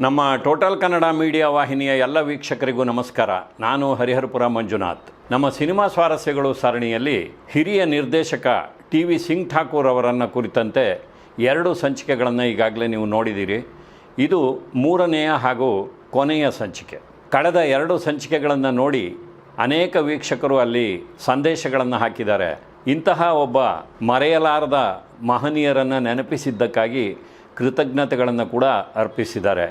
ನಮ್ಮ total Kannada media ವಾಹಿನಿಯ ಎಲ್ಲ ವೀಕ್ಷಕರಿಗೂ ನಮಸ್ಕಾರ. ನಾನು ಹರಿಹರಪುರ ಮಂಜುನಾಥ್. ನಮ್ಮ ಸಿನಿಮಾ ಸ್ವಾರಸ್ಯಗಳು ಸರಣಿಯಲ್ಲಿ ಹಿರಿಯ ನಿರ್ದೇಶಕ ಟಿ ವಿ ಸಿಂಗ್ ಠಾಕೂರ್ ಅವರನ್ನು ಕುರಿತಂತೆ ಎರಡು ಸಂಚಿಕೆಗಳನ್ನು ಈಗಾಗಲೇ ನೀವು ನೋಡಿದ್ದೀರಿ. ಇದು ಮೂರನೆಯ ಹಾಗೂ ಕೊನೆಯ ಸಂಚಿಕೆ. ಕಳೆದ ಎರಡು ಸಂಚಿಕೆಗಳನ್ನು ನೋಡಿ ಅನೇಕ ವೀಕ್ಷಕರು ಅಲ್ಲಿ ಸಂದೇಶಗಳನ್ನು ಹಾಕಿದ್ದಾರೆ. ಇಂತಹ ಒಬ್ಬ ಮರೆಯಲಾರದ ಮಹನೀಯರನ್ನು ನೆನಪಿಸಿದ್ದಕ್ಕಾಗಿ ಕೃತಜ್ಞತೆಗಳನ್ನು ಕೂಡ ಅರ್ಪಿಸಿದ್ದಾರೆ.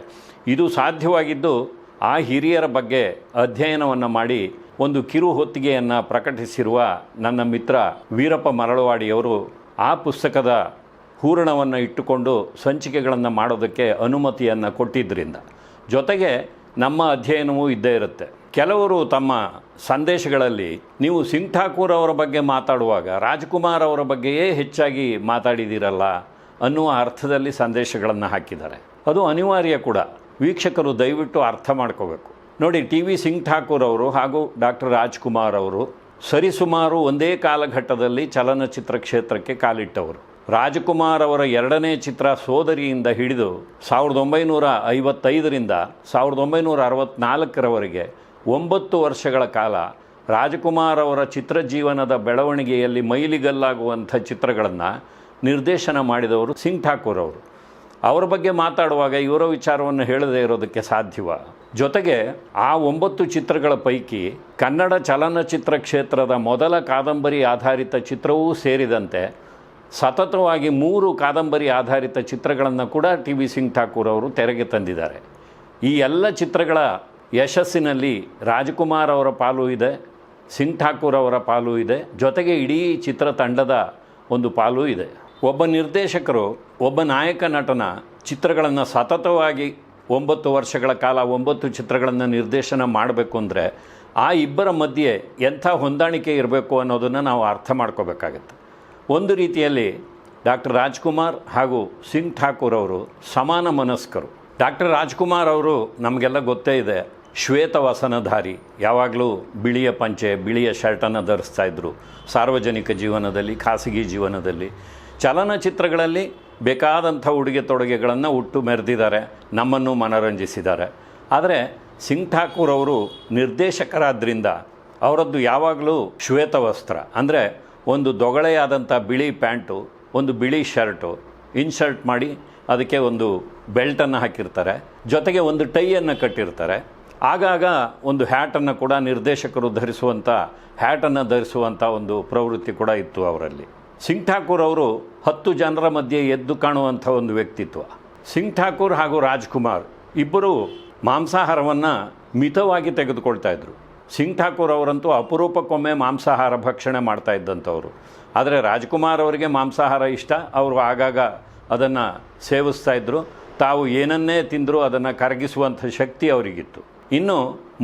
ಇದು ಸಾಧ್ಯವಾಗಿದ್ದು ಆ ಹಿರಿಯರ ಬಗ್ಗೆ ಅಧ್ಯಯನವನ್ನು ಮಾಡಿ ಒಂದು ಕಿರು ಹೊತ್ತಿಗೆಯನ್ನು ಪ್ರಕಟಿಸಿರುವ ನನ್ನ ಮಿತ್ರ ವೀರಪ್ಪ ಮರಳವಾಡಿಯವರು ಆ ಪುಸ್ತಕದ ಹೂರಣವನ್ನು ಇಟ್ಟುಕೊಂಡು ಸಂಚಿಕೆಗಳನ್ನು ಮಾಡೋದಕ್ಕೆ ಅನುಮತಿಯನ್ನು ಕೊಟ್ಟಿದ್ದರಿಂದ ಜೊತೆಗೆ ನಮ್ಮ ಅಧ್ಯಯನವೂ ಇದ್ದೇ ಇರುತ್ತೆ. ಕೆಲವರು ತಮ್ಮ ಸಂದೇಶಗಳಲ್ಲಿ ನೀವು ಸಿಂಗ್ ಠಾಕೂರ್ ಅವರ ಬಗ್ಗೆ ಮಾತಾಡುವಾಗ ರಾಜ್ಕುಮಾರ್ ಅವರ ಬಗ್ಗೆಯೇ ಹೆಚ್ಚಾಗಿ ಮಾತಾಡಿದ್ದೀರಲ್ಲ ಅನ್ನುವ ಅರ್ಥದಲ್ಲಿ ಸಂದೇಶಗಳನ್ನು ಹಾಕಿದ್ದಾರೆ. ಅದು ಅನಿವಾರ್ಯ ಕೂಡ. ವೀಕ್ಷಕರು ದಯವಿಟ್ಟು ಅರ್ಥ ಮಾಡ್ಕೋಬೇಕು. ನೋಡಿ, ಟಿ ವಿ ಸಿಂಗ್ ಠಾಕೂರ್ ಅವರು ಹಾಗೂ ಡಾಕ್ಟರ್ ರಾಜ್ಕುಮಾರ್ ಅವರು ಸರಿಸುಮಾರು ಒಂದೇ ಕಾಲಘಟ್ಟದಲ್ಲಿ ಚಲನಚಿತ್ರ ಕ್ಷೇತ್ರಕ್ಕೆ ಕಾಲಿಟ್ಟವರು. ರಾಜಕುಮಾರ್ ಅವರ ಎರಡನೇ ಚಿತ್ರ ಸೋದರಿಯಿಂದ ಹಿಡಿದು ಸಾವಿರದ ಒಂಬೈನೂರ ಐವತ್ತೈದರಿಂದ ಸಾವಿರದ ಒಂಬೈನೂರ ಅರವತ್ತ್ನಾಲ್ಕರವರೆಗೆ ಒಂಬತ್ತು ವರ್ಷಗಳ ಕಾಲ ರಾಜಕುಮಾರ್ ಅವರ ಚಿತ್ರಜೀವನದ ಬೆಳವಣಿಗೆಯಲ್ಲಿ ಮೈಲಿಗಲ್ಲಾಗುವಂಥ ಚಿತ್ರಗಳನ್ನು ನಿರ್ದೇಶನ ಮಾಡಿದವರು ಸಿಂಗ್ ಠಾಕೂರ್ ಅವರು. ಅವರ ಬಗ್ಗೆ ಮಾತಾಡುವಾಗ ಇವರ ವಿಚಾರವನ್ನು ಹೇಳದೇ ಇರೋದಕ್ಕೆ ಸಾಧ್ಯವ. ಜೊತೆಗೆ ಆ ಒಂಬತ್ತು ಚಿತ್ರಗಳ ಪೈಕಿ ಕನ್ನಡ ಚಲನಚಿತ್ರ ಕ್ಷೇತ್ರದ ಮೊದಲ ಕಾದಂಬರಿ ಆಧಾರಿತ ಚಿತ್ರವೂ ಸೇರಿದಂತೆ ಸತತವಾಗಿ ಮೂರು ಕಾದಂಬರಿ ಆಧಾರಿತ ಚಿತ್ರಗಳನ್ನು ಕೂಡ ಟಿ ವಿ ಸಿಂಗ್ ಠಾಕೂರ್ ಅವರು ತೆರೆಗೆ ತಂದಿದ್ದಾರೆ. ಈ ಎಲ್ಲ ಚಿತ್ರಗಳ ಯಶಸ್ಸಿನಲ್ಲಿ ರಾಜಕುಮಾರ್ ಅವರ ಪಾಲು ಇದೆ, ಸಿಂಗ್ ಠಾಕೂರ್ ಅವರ ಪಾಲು ಇದೆ, ಜೊತೆಗೆ ಇಡೀ ಚಿತ್ರತಂಡದ ಒಂದು ಪಾಲು ಇದೆ. ಒಬ್ಬ ನಿರ್ದೇಶಕರು, ಒಬ್ಬ ನಾಯಕ ನಟನ ಚಿತ್ರಗಳನ್ನು ಸತತವಾಗಿ ಒಂಬತ್ತು ವರ್ಷಗಳ ಕಾಲ ಒಂಬತ್ತು ಚಿತ್ರಗಳನ್ನು ನಿರ್ದೇಶನ ಮಾಡಬೇಕು ಅಂದರೆ ಆ ಇಬ್ಬರ ಮಧ್ಯೆ ಎಂಥ ಹೊಂದಾಣಿಕೆ ಇರಬೇಕು ಅನ್ನೋದನ್ನು ನಾವು ಅರ್ಥ ಮಾಡ್ಕೋಬೇಕಾಗತ್ತೆ. ಒಂದು ರೀತಿಯಲ್ಲಿ ಡಾಕ್ಟರ್ ರಾಜ್ಕುಮಾರ್ ಹಾಗೂ ಸಿಂಗ್ ಠಾಕೂರ್ ಅವರು ಸಮಾನ ಮನಸ್ಕರು. ಡಾಕ್ಟರ್ ರಾಜ್ಕುಮಾರ್ ಅವರು ನಮಗೆಲ್ಲ ಗೊತ್ತೇ ಇದೆ ಶ್ವೇತವಸನಧಾರಿ ಯಾವಾಗಲೂ ಬಿಳಿಯ ಪಂಚೆ, ಬಿಳಿಯ ಶರ್ಟನ್ನು ಧರಿಸ್ತಾ ಇದ್ದರು ಸಾರ್ವಜನಿಕ ಜೀವನದಲ್ಲಿ, ಖಾಸಗಿ ಜೀವನದಲ್ಲಿ. ಚಲನಚಿತ್ರಗಳಲ್ಲಿ ಬೇಕಾದಂಥ ಉಡುಗೆ ತೊಡುಗೆಗಳನ್ನು ಹುಟ್ಟು ಮೆರೆದಿದ್ದಾರೆ, ನಮ್ಮನ್ನು ಮನರಂಜಿಸಿದ್ದಾರೆ. ಆದರೆ ಸಿಂಗ್ ಠಾಕೂರ್ ಅವರು ನಿರ್ದೇಶಕರಾದ್ದರಿಂದ ಅವರದ್ದು ಯಾವಾಗಲೂ ಶ್ವೇತ ವಸ್ತ್ರ, ಅಂದರೆ ಒಂದು ದೊಗಳೆಯಾದಂಥ ಬಿಳಿ ಪ್ಯಾಂಟು, ಒಂದು ಬಿಳಿ ಶರ್ಟು ಇನ್ಶರ್ಟ್ ಮಾಡಿ ಅದಕ್ಕೆ ಒಂದು ಬೆಲ್ಟನ್ನು ಹಾಕಿರ್ತಾರೆ, ಜೊತೆಗೆ ಒಂದು ಟೈಯನ್ನು ಕಟ್ಟಿರ್ತಾರೆ. ಆಗಾಗ ಒಂದು ಹ್ಯಾಟನ್ನು ಕೂಡ ನಿರ್ದೇಶಕರು ಧರಿಸುವಂಥ, ಹ್ಯಾಟನ್ನು ಧರಿಸುವಂಥ ಒಂದು ಪ್ರವೃತ್ತಿ ಕೂಡ ಇತ್ತು ಅವರಲ್ಲಿ. ಸಿಂಗ್ ಠಾಕೂರ್ ಅವರು ಹತ್ತು ಜನರ ಮಧ್ಯೆ ಎದ್ದು ಕಾಣುವಂಥ ಒಂದು ವ್ಯಕ್ತಿತ್ವ. ಸಿಂಗ್ ಠಾಕೂರ್ ಹಾಗೂ ರಾಜ್ಕುಮಾರ್ ಇಬ್ಬರು ಮಾಂಸಾಹಾರವನ್ನು ಮಿತವಾಗಿ ತೆಗೆದುಕೊಳ್ತಾ ಇದ್ದರು ಸಿಂಗ್ ಠಾಕೂರ್ ಅವರಂತೂ ಅಪರೂಪಕ್ಕೊಮ್ಮೆ ಮಾಂಸಾಹಾರ ಭಕ್ಷಣೆ ಮಾಡ್ತಾ ಇದ್ದಂಥವ್ರು. ಆದರೆ ರಾಜ್ಕುಮಾರ್ ಅವರಿಗೆ ಮಾಂಸಾಹಾರ ಇಷ್ಟ, ಅವರು ಆಗಾಗ ಅದನ್ನು ಸೇವಿಸ್ತಾ ಇದ್ದರು ತಾವು ಏನನ್ನೇ ತಿಂದರೂ ಅದನ್ನು ಕರಗಿಸುವಂಥ ಶಕ್ತಿ ಅವರಿಗಿತ್ತು. ಇನ್ನು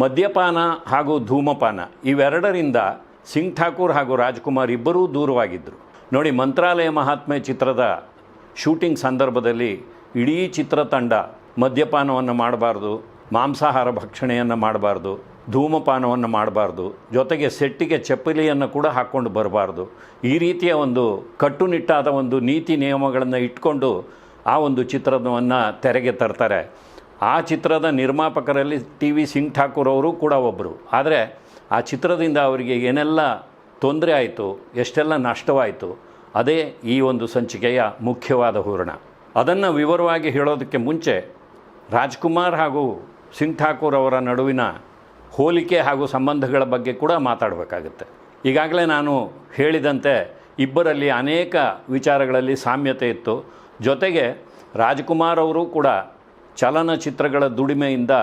ಮದ್ಯಪಾನ ಹಾಗೂ ಧೂಮಪಾನ ಇವೆರಡರಿಂದ ಸಿಂಗ್ ಠಾಕೂರ್ ಹಾಗೂ ರಾಜ್ಕುಮಾರ್ ಇಬ್ಬರೂ ದೂರವಾಗಿದ್ದರು ನೋಡಿ, ಮಂತ್ರಾಲಯ ಮಹಾತ್ಮೆ ಚಿತ್ರದ ಶೂಟಿಂಗ್ ಸಂದರ್ಭದಲ್ಲಿ ಇಡೀ ಚಿತ್ರತಂಡ ಮದ್ಯಪಾನವನ್ನು ಮಾಡಬಾರ್ದು, ಮಾಂಸಾಹಾರ ಭಕ್ಷಣೆಯನ್ನು ಮಾಡಬಾರ್ದು, ಧೂಮಪಾನವನ್ನು ಮಾಡಬಾರ್ದು, ಜೊತೆಗೆ ಸೆಟ್ಟಿಗೆ ಚಪ್ಪಲಿಯನ್ನು ಕೂಡ ಹಾಕ್ಕೊಂಡು ಬರಬಾರ್ದು. ಈ ರೀತಿಯ ಒಂದು ಕಟ್ಟುನಿಟ್ಟಾದ ಒಂದು ನೀತಿ ನಿಯಮಗಳನ್ನು ಇಟ್ಕೊಂಡು ಆ ಒಂದು ಚಿತ್ರವನ್ನು ತೆರೆಗೆ ತರ್ತಾರೆ. ಆ ಚಿತ್ರದ ನಿರ್ಮಾಪಕರಲ್ಲಿ ಟಿ ವಿ ಸಿಂಗ್ ಠಾಕೂರ್ ಅವರು ಕೂಡ ಒಬ್ಬರು ಆದರೆ ಆ ಚಿತ್ರದಿಂದ ಅವರಿಗೆ ಏನೆಲ್ಲ ತೊಂದರೆ ಆಯಿತು, ಎಷ್ಟೆಲ್ಲ ನಷ್ಟವಾಯಿತು, ಅದೇ ಈ ಒಂದು ಸಂಚಿಕೆಯ ಮುಖ್ಯವಾದ ಹೂರಣ. ಅದನ್ನು ವಿವರವಾಗಿ ಹೇಳೋದಕ್ಕೆ ಮುಂಚೆ ರಾಜ್ಕುಮಾರ್ ಹಾಗೂ ಸಿಂಗ್ ಠಾಕೂರ್ ಅವರ ನಡುವಿನ ಹೋಲಿಕೆ ಹಾಗೂ ಸಂಬಂಧಗಳ ಬಗ್ಗೆ ಕೂಡ ಮಾತಾಡಬೇಕಾಗುತ್ತೆ. ಈಗಾಗಲೇ ನಾನು ಹೇಳಿದಂತೆ ಇಬ್ಬರಲ್ಲಿ ಅನೇಕ ವಿಚಾರಗಳಲ್ಲಿ ಸಾಮ್ಯತೆ ಇತ್ತು. ಜೊತೆಗೆ ರಾಜ್ಕುಮಾರ್ ಅವರು ಕೂಡ ಚಲನಚಿತ್ರಗಳ ದುಡಿಮೆಯಿಂದ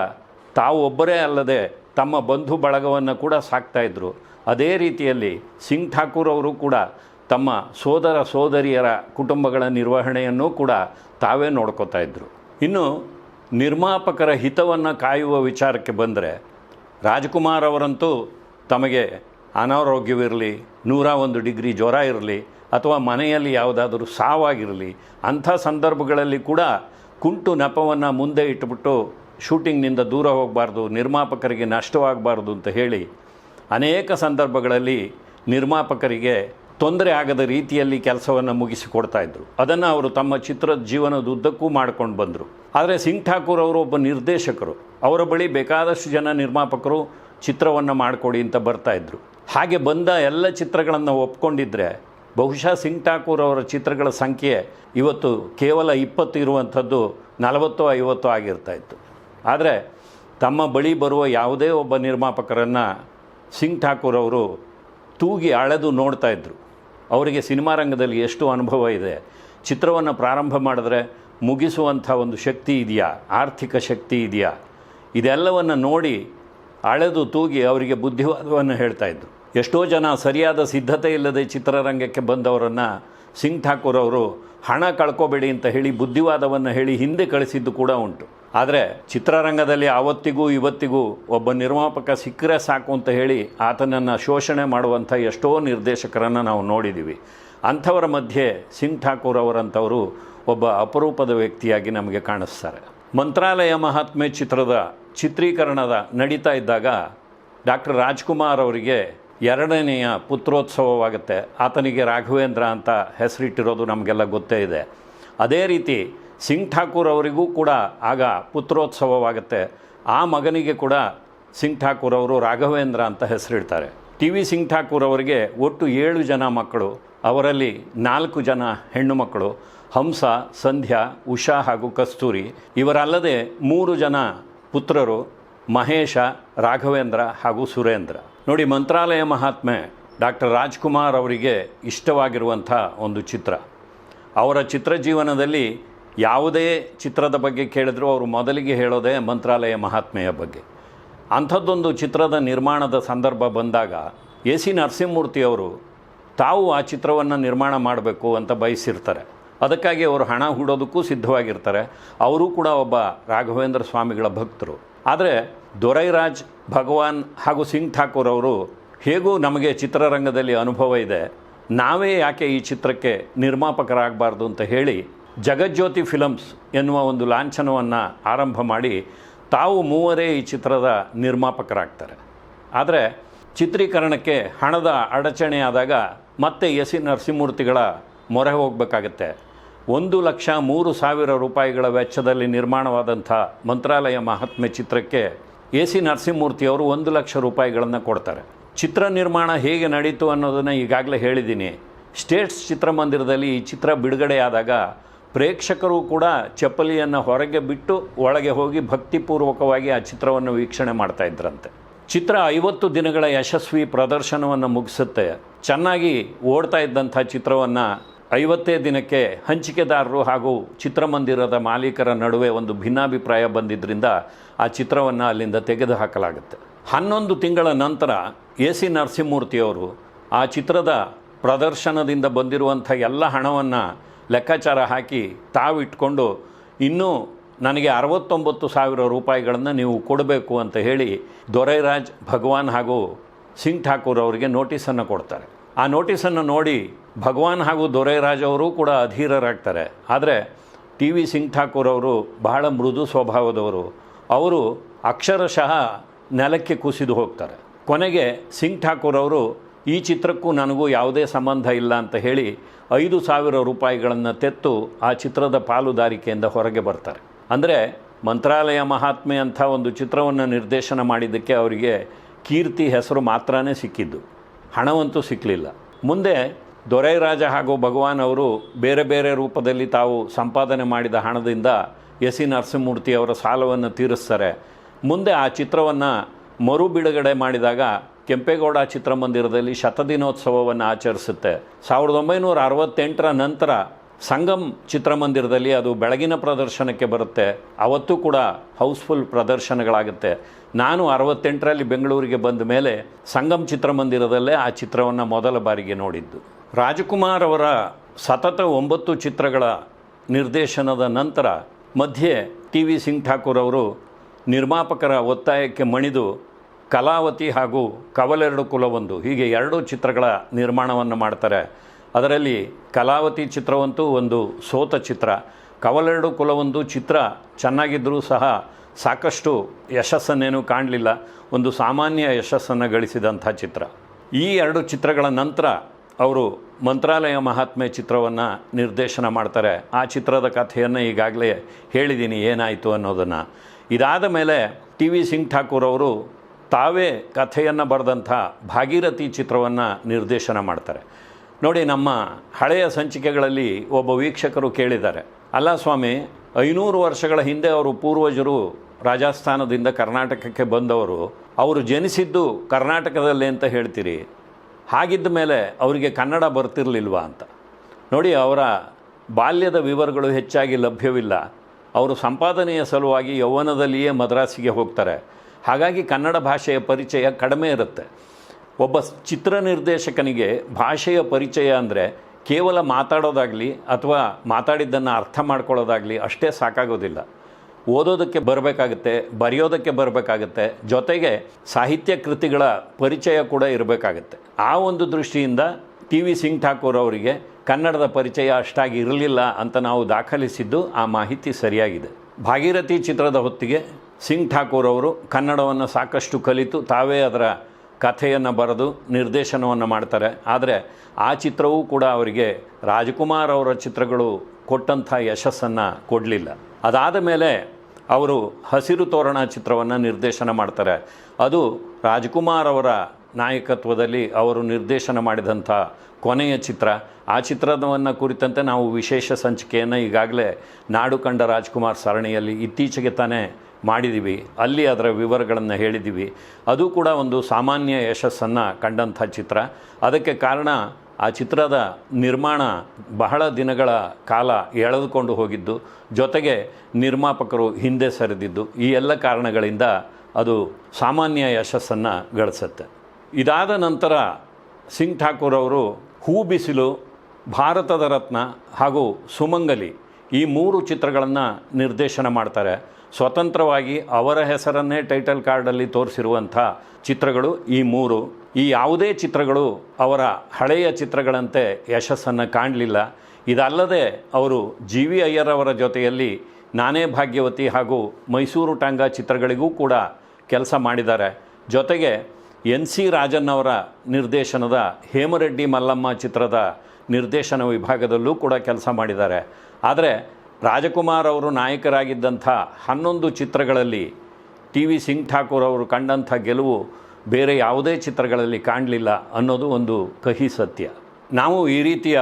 ತಾವು ಒಬ್ಬರೇ ಅಲ್ಲದೆ ತಮ್ಮ ಬಂಧು ಬಳಗವನ್ನು ಕೂಡ ಸಾಕ್ತಾಯಿದ್ರು ಅದೇ ರೀತಿಯಲ್ಲಿ ಸಿಂಗ್ ಠಾಕೂರ್ ಅವರು ಕೂಡ ತಮ್ಮ ಸೋದರ ಸೋದರಿಯರ ಕುಟುಂಬಗಳ ನಿರ್ವಹಣೆಯನ್ನು ಕೂಡ ತಾವೇ ನೋಡ್ಕೋತಾ ಇದ್ದರು ಇನ್ನು ನಿರ್ಮಾಪಕರ ಹಿತವನ್ನು ಕಾಯುವ ವಿಚಾರಕ್ಕೆ ಬಂದರೆ ರಾಜ್ಕುಮಾರ್ ಅವರಂತೂ ತಮಗೆ ಅನಾರೋಗ್ಯವಿರಲಿ, ನೂರ ಒಂದು ಡಿಗ್ರಿ ಜ್ವರ ಇರಲಿ, ಅಥವಾ ಮನೆಯಲ್ಲಿ ಯಾವುದಾದರೂ ಸಾವಾಗಿರಲಿ, ಅಂಥ ಸಂದರ್ಭಗಳಲ್ಲಿ ಕೂಡ ಕುಂಟು ನೆಪವನ್ನು ಮುಂದೆ ಇಟ್ಟುಬಿಟ್ಟು ಶೂಟಿಂಗ್ನಿಂದ ದೂರ ಹೋಗಬಾರ್ದು, ನಿರ್ಮಾಪಕರಿಗೆ ನಷ್ಟವಾಗಬಾರ್ದು ಅಂತ ಹೇಳಿ ಅನೇಕ ಸಂದರ್ಭಗಳಲ್ಲಿ ನಿರ್ಮಾಪಕರಿಗೆ ತೊಂದರೆ ಆಗದ ರೀತಿಯಲ್ಲಿ ಕೆಲಸವನ್ನು ಮುಗಿಸಿಕೊಡ್ತಾ ಇದ್ದರು ಅದನ್ನು ಅವರು ತಮ್ಮ ಚಿತ್ರದ ಜೀವನದ ಉದ್ದಕ್ಕೂ ಮಾಡ್ಕೊಂಡು ಬಂದರು. ಆದರೆ ಸಿಂಗ್ ಠಾಕೂರ್ ಅವರು ಒಬ್ಬ ನಿರ್ದೇಶಕರು. ಅವರ ಬಳಿ ಬೇಕಾದಷ್ಟು ಜನ ನಿರ್ಮಾಪಕರು ಚಿತ್ರವನ್ನು ಮಾಡಿಕೊಡಿ ಅಂತ ಬರ್ತಾಯಿದ್ರು ಹಾಗೆ ಬಂದ ಎಲ್ಲ ಚಿತ್ರಗಳನ್ನು ಒಪ್ಕೊಂಡಿದ್ರೆ ಬಹುಶಃ ಸಿಂಗ್ ಠಾಕೂರ್ ಅವರ ಚಿತ್ರಗಳ ಸಂಖ್ಯೆ ಇವತ್ತು ಕೇವಲ ಇಪ್ಪತ್ತು ಇರುವಂಥದ್ದು ನಲವತ್ತು ಐವತ್ತು ಆಗಿರ್ತಾ ಇತ್ತು. ಆದರೆ ತಮ್ಮ ಬಳಿ ಬರುವ ಯಾವುದೇ ಒಬ್ಬ ನಿರ್ಮಾಪಕರನ್ನು ಸಿಂಗ್ ಠಾಕೂರ್ ಅವರು ತೂಗಿ ಅಳೆದು ನೋಡ್ತಾ ಇದ್ದರು ಅವರಿಗೆ ಸಿನಿಮಾ ರಂಗದಲ್ಲಿ ಎಷ್ಟು ಅನುಭವ ಇದೆ? ಚಿತ್ರವನ್ನು ಪ್ರಾರಂಭ ಮಾಡಿದ್ರೆ ಮುಗಿಸುವಂಥ ಒಂದು ಶಕ್ತಿ ಇದೆಯಾ? ಆರ್ಥಿಕ ಶಕ್ತಿ ಇದೆಯಾ? ಇದೆಲ್ಲವನ್ನು ನೋಡಿ ಅಳೆದು ತೂಗಿ ಅವರಿಗೆ ಬುದ್ಧಿವಾದವನ್ನು ಹೇಳ್ತಾ ಇದ್ದರು ಎಷ್ಟೋ ಜನ ಸರಿಯಾದ ಸಿದ್ಧತೆ ಇಲ್ಲದೆ ಚಿತ್ರರಂಗಕ್ಕೆ ಬಂದವರನ್ನು ಸಿಂಗ್ ಠಾಕೂರ್ ಅವರು ಹಣ ಕಳ್ಕೊಬೇಡಿ ಅಂತ ಹೇಳಿ ಬುದ್ಧಿವಾದವನ್ನು ಹೇಳಿ ಹಿಂದೆ ಕಳಿಸಿದ್ದು ಕೂಡ ಉಂಟು. ಆದರೆ ಚಿತ್ರರಂಗದಲ್ಲಿ ಆವತ್ತಿಗೂ ಇವತ್ತಿಗೂ ಒಬ್ಬ ನಿರ್ಮಾಪಕ ಸಿಕ್ಕರೆ ಸಾಕು ಅಂತ ಹೇಳಿ ಆತನನ್ನು ಶೋಷಣೆ ಮಾಡುವಂಥ ಎಷ್ಟೋ ನಿರ್ದೇಶಕರನ್ನು ನಾವು ನೋಡಿದ್ದೀವಿ ಅಂಥವರ ಮಧ್ಯೆ ಸಿಂಗ್ ಠಾಕೂರ್ ಅವರಂಥವರು ಒಬ್ಬ ಅಪರೂಪದ ವ್ಯಕ್ತಿಯಾಗಿ ನಮಗೆ ಕಾಣಿಸ್ತಾರೆ. ಮಂತ್ರಾಲಯ ಮಹಾತ್ಮೆ ಚಿತ್ರದ ಚಿತ್ರೀಕರಣದ ನಡೀತಾ ಇದ್ದಾಗ ಡಾಕ್ಟರ್ ರಾಜ್ಕುಮಾರ್ ಅವರಿಗೆ ಎರಡನೆಯ ಪುತ್ರೋತ್ಸವವಾಗುತ್ತೆ. ಆತನಿಗೆ ರಾಘವೇಂದ್ರ ಅಂತ ಹೆಸರಿಟ್ಟಿರೋದು ನಮಗೆಲ್ಲ ಗೊತ್ತೇ ಇದೆ. ಅದೇ ರೀತಿ ಸಿಂಗ್ ಠಾಕೂರ್ ಅವರಿಗೂ ಕೂಡ ಆಗ ಪುತ್ರೋತ್ಸವವಾಗುತ್ತೆ. ಆ ಮಗನಿಗೆ ಕೂಡ ಸಿಂಗ್ ಠಾಕೂರ್ ಅವರು ರಾಘವೇಂದ್ರ ಅಂತ ಹೆಸರಿಡ್ತಾರೆ. ಟಿ ವಿ ಸಿಂಗ್ ಠಾಕೂರ್ ಅವರಿಗೆ ಒಟ್ಟು ಏಳು ಜನ ಮಕ್ಕಳು, ಅವರಲ್ಲಿ ನಾಲ್ಕು ಜನ ಹೆಣ್ಣು ಮಕ್ಕಳು, ಹಂಸ, ಸಂಧ್ಯಾ, ಉಷಾ ಹಾಗೂ ಕಸ್ತೂರಿ. ಇವರಲ್ಲದೆ ಮೂರು ಜನ ಪುತ್ರರು ಮಹೇಶ, ರಾಘವೇಂದ್ರ ಹಾಗೂ ಸುರೇಂದ್ರ. ನೋಡಿ, ಮಂತ್ರಾಲಯ ಮಹಾತ್ಮೆ ಡಾಕ್ಟರ್ ರಾಜ್ಕುಮಾರ್ ಅವರಿಗೆ ಇಷ್ಟವಾಗಿರುವಂಥ ಒಂದು ಚಿತ್ರ. ಅವರ ಚಿತ್ರ ಜೀವನದಲ್ಲಿ ಯಾವುದೇ ಚಿತ್ರದ ಬಗ್ಗೆ ಕೇಳಿದ್ರು ಅವರು ಮೊದಲಿಗೆ ಹೇಳೋದೇ ಮಂತ್ರಾಲಯ ಮಹಾತ್ಮೆಯ ಬಗ್ಗೆ. ಅಂಥದ್ದೊಂದು ಚಿತ್ರದ ನಿರ್ಮಾಣದ ಸಂದರ್ಭ ಬಂದಾಗ ಎ ಸಿ ನರಸಿಂಹಮೂರ್ತಿಯವರು ತಾವು ಆ ಚಿತ್ರವನ್ನು ನಿರ್ಮಾಣ ಮಾಡಬೇಕು ಅಂತ ಬಯಸಿರ್ತಾರೆ. ಅದಕ್ಕಾಗಿ ಅವರು ಹಣ ಹೂಡೋದಕ್ಕೂ ಸಿದ್ಧವಾಗಿರ್ತಾರೆ. ಅವರು ಕೂಡ ಒಬ್ಬ ರಾಘವೇಂದ್ರ ಸ್ವಾಮಿಗಳ ಭಕ್ತರು. ಆದರೆ ದೊರೈರಾಜ್ ಭಗವಾನ್ ಹಾಗೂ ಸಿಂಗ್ ಠಾಕೂರ್ ಅವರು ಹೇಗೂ ನಮಗೆ ಚಿತ್ರರಂಗದಲ್ಲಿ ಅನುಭವ ಇದೆ, ನಾವೇ ಯಾಕೆ ಈ ಚಿತ್ರಕ್ಕೆ ನಿರ್ಮಾಪಕರಾಗಬಾರ್ದು ಅಂತ ಹೇಳಿ ಜಗಜ್ಯೋತಿ ಫಿಲಮ್ಸ್ ಎನ್ನುವ ಒಂದು ಲಾಂಛನವನ್ನು ಆರಂಭ ಮಾಡಿ ತಾವು ಮೂವರೇ ಈ ಚಿತ್ರದ ನಿರ್ಮಾಪಕರಾಗ್ತಾರೆ. ಆದರೆ ಚಿತ್ರೀಕರಣಕ್ಕೆ ಹಣದ ಅಡಚಣೆ ಆದಾಗ ಮತ್ತೆ ಎಸ್ ಸಿ ನರಸಿಂಹಮೂರ್ತಿಗಳ ಮೊರೆ ಹೋಗಬೇಕಾಗತ್ತೆ. ಒಂದು ಲಕ್ಷ ಮೂರು ಸಾವಿರ ರೂಪಾಯಿಗಳ ವೆಚ್ಚದಲ್ಲಿ ನಿರ್ಮಾಣವಾದಂಥ ಮಂತ್ರಾಲಯ ಮಹಾತ್ಮೆ ಚಿತ್ರಕ್ಕೆ ಎ ಸಿ ನರಸಿಂಹಮೂರ್ತಿಯವರು ಒಂದು ಲಕ್ಷ ರೂಪಾಯಿಗಳನ್ನು ಕೊಡ್ತಾರೆ. ಚಿತ್ರ ನಿರ್ಮಾಣ ಹೇಗೆ ನಡೀತು ಅನ್ನೋದನ್ನು ಈಗಾಗಲೇ ಹೇಳಿದ್ದೀನಿ. ಸ್ಟೇಟ್ಸ್ ಚಿತ್ರಮಂದಿರದಲ್ಲಿ ಈ ಚಿತ್ರ ಬಿಡುಗಡೆಯಾದಾಗ ಪ್ರೇಕ್ಷಕರು ಕೂಡ ಚಪ್ಪಲಿಯನ್ನು ಹೊರಗೆ ಬಿಟ್ಟು ಒಳಗೆ ಹೋಗಿ ಭಕ್ತಿಪೂರ್ವಕವಾಗಿ ಆ ಚಿತ್ರವನ್ನು ವೀಕ್ಷಣೆ ಮಾಡ್ತಾ ಇದ್ರಂತೆ. ಚಿತ್ರ ಐವತ್ತು ದಿನಗಳ ಯಶಸ್ವಿ ಪ್ರದರ್ಶನವನ್ನು ಮುಗಿಸುತ್ತೆ. ಚೆನ್ನಾಗಿ ಓಡ್ತಾ ಇದ್ದಂಥ ಚಿತ್ರವನ್ನು ಐವತ್ತೇ ದಿನಕ್ಕೆ ಹಂಚಿಕೆದಾರರು ಹಾಗೂ ಚಿತ್ರಮಂದಿರದ ಮಾಲೀಕರ ನಡುವೆ ಒಂದು ಭಿನ್ನಾಭಿಪ್ರಾಯ ಬಂದಿದ್ದರಿಂದ ಆ ಚಿತ್ರವನ್ನು ಅಲ್ಲಿಂದ ತೆಗೆದು ಹಾಕಲಾಗುತ್ತೆ ಹನ್ನೊಂದು ತಿಂಗಳ ನಂತರ ಎ ಸಿ ನರಸಿಂಹಮೂರ್ತಿಯವರು ಆ ಚಿತ್ರದ ಪ್ರದರ್ಶನದಿಂದ ಬಂದಿರುವಂಥ ಎಲ್ಲ ಹಣವನ್ನು ಲೆಕ್ಕಾಚಾರ ಹಾಕಿ ತಾವಿಟ್ಕೊಂಡು ಇನ್ನೂ ನನಗೆ ಅರವತ್ತೊಂಬತ್ತು ಸಾವಿರ ರೂಪಾಯಿಗಳನ್ನು ನೀವು ಕೊಡಬೇಕು ಅಂತ ಹೇಳಿ ದೊರೈರಾಜ್ ಭಗವಾನ್ ಹಾಗೂ ಸಿಂಗ್ ಠಾಕೂರ್ ಅವರಿಗೆ ನೋಟಿಸನ್ನು ಕೊಡ್ತಾರೆ. ಆ ನೋಟಿಸನ್ನು ನೋಡಿ ಭಗವಾನ್ ಹಾಗೂ ದೊರೈರಾಜ್ ಅವರು ಕೂಡ ಅಧೀರರಾಗ್ತಾರೆ. ಆದರೆ ಟಿ ವಿ ಸಿಂಗ್ ಠಾಕೂರ್ ಅವರು ಬಹಳ ಮೃದು ಸ್ವಭಾವದವರು. ಅವರು ಅಕ್ಷರಶಃ ನೆಲಕ್ಕೆ ಕುಸಿದು ಹೋಗ್ತಾರೆ. ಕೊನೆಗೆ ಸಿಂಗ್ ಠಾಕೂರ್ ಅವರು ಈ ಚಿತ್ರಕ್ಕೂ ನನಗೂ ಯಾವುದೇ ಸಂಬಂಧ ಇಲ್ಲ ಅಂತ ಹೇಳಿ ಐದು ಸಾವಿರ ರೂಪಾಯಿಗಳನ್ನು ತೆತ್ತು ಆ ಚಿತ್ರದ ಪಾಲುದಾರಿಕೆಯಿಂದ ಹೊರಗೆ ಬರ್ತಾರೆ. ಅಂದರೆ ಮಂತ್ರಾಲಯ ಮಹಾತ್ಮೆ ಅಂಥ ಒಂದು ಚಿತ್ರವನ್ನು ನಿರ್ದೇಶನ ಮಾಡಿದ್ದಕ್ಕೆ ಅವರಿಗೆ ಕೀರ್ತಿ ಹೆಸರು ಮಾತ್ರನೇ ಸಿಕ್ಕಿದ್ದು. ಹಣವಂತೂ ಸಿಕ್ಕಲಿಲ್ಲ ಮುಂದೆ ದೊರೈರಾಜ ಹಾಗೂ ಭಗವಾನ್ ಅವರು ಬೇರೆ ಬೇರೆ ರೂಪದಲ್ಲಿ ತಾವು ಸಂಪಾದನೆ ಮಾಡಿದ ಹಣದಿಂದ ಎಸ್ ಸಿ ನರಸಿಂಹಮೂರ್ತಿ ಅವರ ಸಾಲವನ್ನು ತೀರಿಸ್ತಾರೆ. ಮುಂದೆ ಆ ಚಿತ್ರವನ್ನು ಮರು ಬಿಡುಗಡೆ ಮಾಡಿದಾಗ ಕೆಂಪೇಗೌಡ ಚಿತ್ರಮಂದಿರದಲ್ಲಿ ಶತದಿನೋತ್ಸವವನ್ನು ಆಚರಿಸುತ್ತೆ. ಸಾವಿರದ ಒಂಬೈನೂರ ಅರವತ್ತೆಂಟರ ನಂತರ ಸಂಗಮ್ ಚಿತ್ರಮಂದಿರದಲ್ಲಿ ಅದು ಬೆಳಗಿನ ಪ್ರದರ್ಶನಕ್ಕೆ ಬರುತ್ತೆ. ಅವತ್ತು ಕೂಡ ಹೌಸ್ಫುಲ್ ಪ್ರದರ್ಶನಗಳಾಗುತ್ತೆ. ನಾನು ಅರವತ್ತೆಂಟರಲ್ಲಿ ಬೆಂಗಳೂರಿಗೆ ಬಂದ ಮೇಲೆ ಸಂಗಮ್ ಚಿತ್ರಮಂದಿರದಲ್ಲೇ ಆ ಚಿತ್ರವನ್ನು ಮೊದಲ ಬಾರಿಗೆ ನೋಡಿದ್ದು. ರಾಜಕುಮಾರ್ ಅವರ ಸತತ ಒಂಬತ್ತು ಚಿತ್ರಗಳ ನಿರ್ದೇಶನದ ನಂತರ ಮಧ್ಯೆ ಟಿ ವಿ ಸಿಂಗ್ ಠಾಕೂರ್ ಅವರು ನಿರ್ಮಾಪಕರ ಒತ್ತಾಯಕ್ಕೆ ಮಣಿದು ಕಲಾವತಿ ಹಾಗೂ ಕವಲೆರಡು ಕುಲವೊಂದು. ಹೀಗೆ ಎರಡು ಚಿತ್ರಗಳ ನಿರ್ಮಾಣವನ್ನು ಮಾಡ್ತಾರೆ. ಅದರಲ್ಲಿ ಕಲಾವತಿ ಚಿತ್ರವಂತೂ ಒಂದು ಸೋತ ಚಿತ್ರ. ಕವಲೆರಡು ಕುಲವೊಂದು ಚಿತ್ರ ಚೆನ್ನಾಗಿದ್ದರೂ ಸಹ ಸಾಕಷ್ಟು ಯಶಸ್ಸನ್ನೇನೂ ಕಾಣಲಿಲ್ಲ. ಒಂದು ಸಾಮಾನ್ಯ ಯಶಸ್ಸನ್ನು ಗಳಿಸಿದಂಥ ಚಿತ್ರ. ಈ ಎರಡು ಚಿತ್ರಗಳ ನಂತರ ಅವರು ಮಂತ್ರಾಲಯ ಮಹಾತ್ಮೆ ಚಿತ್ರವನ್ನು ನಿರ್ದೇಶನ ಮಾಡ್ತಾರೆ. ಆ ಚಿತ್ರದ ಕಥೆಯನ್ನು ಈಗಾಗಲೇ ಹೇಳಿದ್ದೀನಿ ಏನಾಯಿತು ಅನ್ನೋದನ್ನು. ಇದಾದ ಮೇಲೆ ಟಿ ವಿ ಸಿಂಗ್ ಠಾಕೂರ್ ಅವರು ತಾವೇ ಕಥೆಯನ್ನು ಬರೆದಂಥ ಭಾಗೀರಥಿ ಚಿತ್ರವನ್ನು ನಿರ್ದೇಶನ ಮಾಡ್ತಾರೆ. ನೋಡಿ, ನಮ್ಮ ಹಳೆಯ ಸಂಚಿಕೆಗಳಲ್ಲಿ ಒಬ್ಬ ವೀಕ್ಷಕರು ಕೇಳಿದ್ದಾರೆ. ಅಲ್ಲ ಸ್ವಾಮಿ, ಐನೂರು ವರ್ಷಗಳ ಹಿಂದೆ ಅವರು ಪೂರ್ವಜರು ರಾಜಸ್ಥಾನದಿಂದ ಕರ್ನಾಟಕಕ್ಕೆ ಬಂದವರು. ಅವರು ಜನಿಸಿದ್ದು ಕರ್ನಾಟಕದಲ್ಲೇ ಅಂತ ಹೇಳ್ತೀರಿ. ಹಾಗಿದ್ದ ಮೇಲೆ ಅವರಿಗೆ ಕನ್ನಡ ಬರ್ತಿರ್ಲಿಲ್ವಾ ಅಂತ. ನೋಡಿ, ಅವರ ಬಾಲ್ಯದ ವಿವರಗಳು ಹೆಚ್ಚಾಗಿ ಲಭ್ಯವಿಲ್ಲ. ಅವರು ಸಂಪಾದನೆಯ ಸಲುವಾಗಿ ಯೌವನದಲ್ಲಿಯೇ ಮದ್ರಾಸಿಗೆ ಹೋಗ್ತಾರೆ. ಹಾಗಾಗಿ ಕನ್ನಡ ಭಾಷೆಯ ಪರಿಚಯ ಕಡಿಮೆ ಇರುತ್ತೆ. ಒಬ್ಬ ಚಿತ್ರ ನಿರ್ದೇಶಕನಿಗೆ ಭಾಷೆಯ ಪರಿಚಯ ಅಂದರೆ ಕೇವಲ ಮಾತಾಡೋದಾಗಲಿ ಅಥವಾ ಮಾತಾಡಿದ್ದನ್ನು ಅರ್ಥ ಮಾಡ್ಕೊಳ್ಳೋದಾಗಲಿ ಅಷ್ಟೇ ಸಾಕಾಗೋದಿಲ್ಲ. ಓದೋದಕ್ಕೆ ಬರಬೇಕಾಗುತ್ತೆ, ಬರೆಯೋದಕ್ಕೆ ಬರಬೇಕಾಗುತ್ತೆ, ಜೊತೆಗೆ ಸಾಹಿತ್ಯ ಕೃತಿಗಳ ಪರಿಚಯ ಕೂಡ ಇರಬೇಕಾಗತ್ತೆ. ಆ ಒಂದು ದೃಷ್ಟಿಯಿಂದ ಟಿ ವಿ ಸಿಂಗ್ ಠಾಕೂರ್ ಅವರಿಗೆ ಕನ್ನಡದ ಪರಿಚಯ ಅಷ್ಟಾಗಿ ಇರಲಿಲ್ಲ ಅಂತ ನಾವು ದಾಖಲಿಸಿದ್ದು ಆ ಮಾಹಿತಿ ಸರಿಯಾಗಿದೆ. ಭಾಗೀರಥಿ ಚಿತ್ರದ ಹೊತ್ತಿಗೆ ಸಿಂಗ್ ಠಾಕೂರ್ ಅವರು ಕನ್ನಡವನ್ನು ಸಾಕಷ್ಟು ಕಲಿತು ತಾವೇ ಅದರ ಕಥೆಯನ್ನು ಬರೆದು ನಿರ್ದೇಶನವನ್ನು ಮಾಡ್ತಾರೆ. ಆದರೆ ಆ ಚಿತ್ರವೂ ಕೂಡ ಅವರಿಗೆ ರಾಜ್ಕುಮಾರ್ ಅವರ ಚಿತ್ರಗಳು ಕೊಟ್ಟಂಥ ಯಶಸ್ಸನ್ನು ಕೊಡಲಿಲ್ಲ. ಅದಾದ ಮೇಲೆ ಅವರು ಹಸಿರು ತೋರಣ ಚಿತ್ರವನ್ನು ನಿರ್ದೇಶನ ಮಾಡ್ತಾರೆ. ಅದು ರಾಜ್ಕುಮಾರ್ ಅವರ ನಾಯಕತ್ವದಲ್ಲಿ ಅವರು ನಿರ್ದೇಶನ ಮಾಡಿದಂಥ ಕೊನೆಯ ಚಿತ್ರ. ಆ ಚಿತ್ರವನ್ನು ಕುರಿತಂತೆ ನಾವು ವಿಶೇಷ ಸಂಚಿಕೆಯನ್ನು ಈಗಾಗಲೇ ನಾಡು ಕಂಡ ರಾಜ್ಕುಮಾರ್ ಸರಣಿಯಲ್ಲಿ ಇತ್ತೀಚೆಗೆ ತಾನೇ ಮಾಡಿದ್ದೀವಿ ಅಲ್ಲಿ ಅದರ ವಿವರಗಳನ್ನು ಹೇಳಿದ್ದೀವಿ ಅದು ಕೂಡ ಒಂದು ಸಾಮಾನ್ಯ ಯಶಸ್ಸನ್ನು ಕಂಡಂಥ ಚಿತ್ರ. ಅದಕ್ಕೆ ಕಾರಣ ಆ ಚಿತ್ರದ ನಿರ್ಮಾಣ ಬಹಳ ದಿನಗಳ ಕಾಲ ಎಳೆದುಕೊಂಡು ಹೋಗಿದ್ದು, ಜೊತೆಗೆ ನಿರ್ಮಾಪಕರು ಹಿಂದೆ ಸರಿದಿದ್ದು. ಈ ಎಲ್ಲ ಕಾರಣಗಳಿಂದ ಅದು ಸಾಮಾನ್ಯ ಯಶಸ್ಸನ್ನು ಗಳಿಸುತ್ತೆ. ಇದಾದ ನಂತರ ಸಿಂಗ್ ಠಾಕೂರ್ ಅವರು ಹೂ ಬಿಸಿಲು, ಭಾರತದ ರತ್ನ ಹಾಗೂ ಸುಮಂಗಲಿ ಈ ಮೂರು ಚಿತ್ರಗಳನ್ನು ನಿರ್ದೇಶನ ಮಾಡ್ತಾರೆ. ಸ್ವತಂತ್ರವಾಗಿ ಅವರ ಹೆಸರನ್ನೇ ಟೈಟಲ್ ಕಾರ್ಡಲ್ಲಿ ತೋರಿಸಿರುವಂಥ ಚಿತ್ರಗಳು ಈ ಮೂರು. ಈ ಯಾವುದೇ ಚಿತ್ರಗಳು ಅವರ ಹಳೆಯ ಚಿತ್ರಗಳಂತೆ ಯಶಸ್ಸನ್ನು ಕಾಣಲಿಲ್ಲ. ಇದಲ್ಲದೆ ಅವರು ಜಿ ವಿ ಅಯ್ಯರ್ ಅವರ ಜೊತೆಯಲ್ಲಿ ನಾನೇ ಭಾಗ್ಯವತಿ ಹಾಗೂ ಮೈಸೂರು ಟಾಂಗ ಚಿತ್ರಗಳಿಗೂ ಕೂಡ ಕೆಲಸ ಮಾಡಿದ್ದಾರೆ. ಜೊತೆಗೆ ಎನ್ ಸಿ ರಾಜನ್ ಅವರ ನಿರ್ದೇಶನದ ಹೇಮರೆಡ್ಡಿ ಮಲ್ಲಮ್ಮ ಚಿತ್ರದ ನಿರ್ದೇಶನ ವಿಭಾಗದಲ್ಲೂ ಕೂಡ ಕೆಲಸ ಮಾಡಿದ್ದಾರೆ. ಆದರೆ ರಾಜಕುಮಾರ್ ಅವರು ನಾಯಕರಾಗಿದ್ದಂಥ ಹನ್ನೊಂದು ಚಿತ್ರಗಳಲ್ಲಿ ಟಿ ವಿ ಸಿಂಗ್ ಠಾಕೂರ್ ಅವರು ಕಂಡಂಥ ಗೆಲುವು ಬೇರೆ ಯಾವುದೇ ಚಿತ್ರಗಳಲ್ಲಿ ಕಾಣಲಿಲ್ಲ ಅನ್ನೋದು ಒಂದು ಕಹಿ ಸತ್ಯ. ನಾವು ಈ ರೀತಿಯ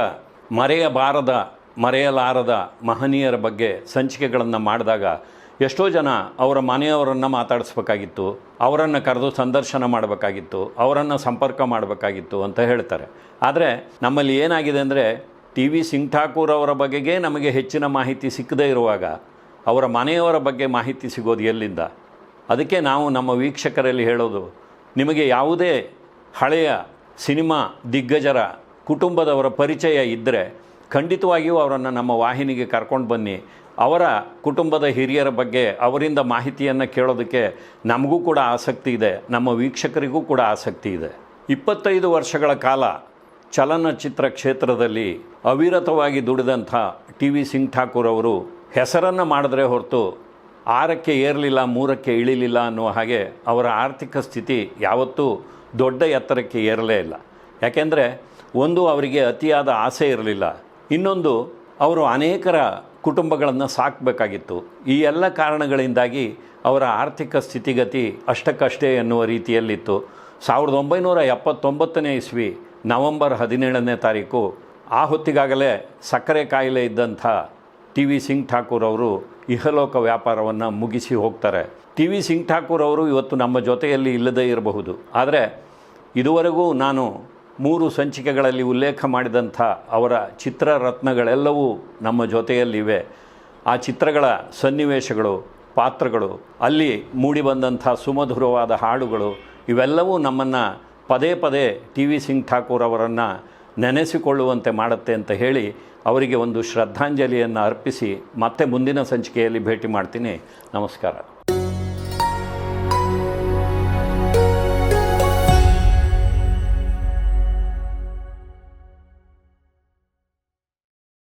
ಮರೆಯಬಾರದ, ಮರೆಯಲಾರದ ಮಹನೀಯರ ಬಗ್ಗೆ ಸಂಚಿಕೆಗಳನ್ನು ಮಾಡಿದಾಗ ಎಷ್ಟೋ ಜನ ಅವರ ಮನೆಯವರನ್ನು ಮಾತಾಡಿಸ್ಬೇಕಾಗಿತ್ತು, ಅವರನ್ನು ಕರೆದು ಸಂದರ್ಶನ ಮಾಡಬೇಕಾಗಿತ್ತು, ಅವರನ್ನು ಸಂಪರ್ಕ ಮಾಡಬೇಕಾಗಿತ್ತು ಅಂತ ಹೇಳ್ತಾರೆ. ಆದರೆ ನಮ್ಮಲ್ಲಿ ಏನಾಗಿದೆ ಅಂದರೆ ಟಿ ವಿ ಸಿಂಗ್ ಠಾಕೂರ್ ಅವರ ಬಗೆಗೆ ನಮಗೆ ಹೆಚ್ಚಿನ ಮಾಹಿತಿ ಸಿಕ್ಕದೇ ಇರುವಾಗ ಅವರ ಮನೆಯವರ ಬಗ್ಗೆ ಮಾಹಿತಿ ಸಿಗೋದು ಎಲ್ಲಿಂದ? ಅದಕ್ಕೆ ನಾವು ನಮ್ಮ ವೀಕ್ಷಕರಲ್ಲಿ ಹೇಳೋದು, ನಿಮಗೆ ಯಾವುದೇ ಹಳೆಯ ಸಿನಿಮಾ ದಿಗ್ಗಜರ ಕುಟುಂಬದವರ ಪರಿಚಯ ಇದ್ದರೆ ಖಂಡಿತವಾಗಿಯೂ ಅವರನ್ನು ನಮ್ಮ ವಾಹಿನಿಗೆ ಕರ್ಕೊಂಡು ಬನ್ನಿ. ಅವರ ಕುಟುಂಬದ ಹಿರಿಯರ ಬಗ್ಗೆ ಅವರಿಂದ ಮಾಹಿತಿಯನ್ನು ಕೇಳೋದಕ್ಕೆ ನಮಗೂ ಕೂಡ ಆಸಕ್ತಿ ಇದೆ. ನಮ್ಮ ವೀಕ್ಷಕರಿಗೂ ಕೂಡ ಆಸಕ್ತಿ ಇದೆ. ಇಪ್ಪತ್ತೈದು ವರ್ಷಗಳ ಕಾಲ ಚಲನಚಿತ್ರ ಕ್ಷೇತ್ರದಲ್ಲಿ ಅವಿರತವಾಗಿ ದುಡಿದಂಥ ಟಿ ವಿ ಸಿಂಗ್ ಠಾಕೂರ್ ಅವರು ಹೆಸರನ್ನು ಮಾಡಿದ್ರೆ ಹೊರತು ಆರಕ್ಕೆ ಏರಲಿಲ್ಲ, ಮೂರಕ್ಕೆ ಇಳಿಲಿಲ್ಲ ಅನ್ನುವ ಹಾಗೆ ಅವರ ಆರ್ಥಿಕ ಸ್ಥಿತಿ ಯಾವತ್ತೂ ದೊಡ್ಡ ಎತ್ತರಕ್ಕೆ ಏರಲೇ ಇಲ್ಲ. ಯಾಕೆಂದರೆ ಒಂದು ಅವರಿಗೆ ಅತಿಯಾದ ಆಸೆ ಇರಲಿಲ್ಲ. ಇನ್ನೊಂದು ಅವರು ಅನೇಕರ ಕುಟುಂಬಗಳನ್ನು ಸಾಕಬೇಕಾಗಿತ್ತು. ಈ ಎಲ್ಲ ಕಾರಣಗಳಿಂದಾಗಿ ಅವರ ಆರ್ಥಿಕ ಸ್ಥಿತಿಗತಿ ಅಷ್ಟಕ್ಕಷ್ಟೇ ಎನ್ನುವ ರೀತಿಯಲ್ಲಿತ್ತು. ಸಾವಿರದ ಒಂಬೈನೂರ ಎಪ್ಪತ್ತೊಂಬತ್ತನೇ ಇಸ್ವಿ ನವಂಬರ್ ಹದಿನೇಳನೇ ತಾರೀಕು, ಆ ಹೊತ್ತಿಗಾಗಲೇ ಸಕ್ಕರೆ ಕಾಯಿಲೆ ಇದ್ದಂಥ ಟಿ ವಿ ಸಿಂಗ್ ಠಾಕೂರ್ ಅವರು ಇಹಲೋಕ ವ್ಯಾಪಾರವನ್ನು ಮುಗಿಸಿ ಹೋಗ್ತಾರೆ. ಟಿ ವಿ ಸಿಂಗ್ ಠಾಕೂರ್ ಅವರು ಇವತ್ತು ನಮ್ಮ ಜೊತೆಯಲ್ಲಿ ಇಲ್ಲದೇ ಇರಬಹುದು. ಆದರೆ ಇದುವರೆಗೂ ನಾನು ಮೂರು ಸಂಚಿಕೆಗಳಲ್ಲಿ ಉಲ್ಲೇಖ ಮಾಡಿದಂಥ ಅವರ ಚಿತ್ರರತ್ನಗಳೆಲ್ಲವೂ ನಮ್ಮ ಜೊತೆಯಲ್ಲಿವೆ ಆ ಚಿತ್ರಗಳ ಸನ್ನಿವೇಶಗಳು, ಪಾತ್ರಗಳು, ಅಲ್ಲಿ ಮೂಡಿಬಂದಂಥ ಸುಮಧುರವಾದ ಹಾಡುಗಳು, ಇವೆಲ್ಲವೂ ನಮ್ಮನ್ನು ಪದೇ ಪದೇ ಟಿ ವಿ ಸಿಂಗ್ ಠಾಕೂರ್ ಅವರನ್ನು ನೆನೆಸಿಕೊಳ್ಳುವಂತೆ ಮಾಡುತ್ತೆ ಅಂತ ಹೇಳಿ ಅವರಿಗೆ ಒಂದು ಶ್ರದ್ಧಾಂಜಲಿಯನ್ನು ಅರ್ಪಿಸಿ ಮತ್ತೆ ಮುಂದಿನ ಸಂಚಿಕೆಯಲ್ಲಿ ಭೇಟಿ ಮಾಡ್ತೀನಿ. ನಮಸ್ಕಾರ.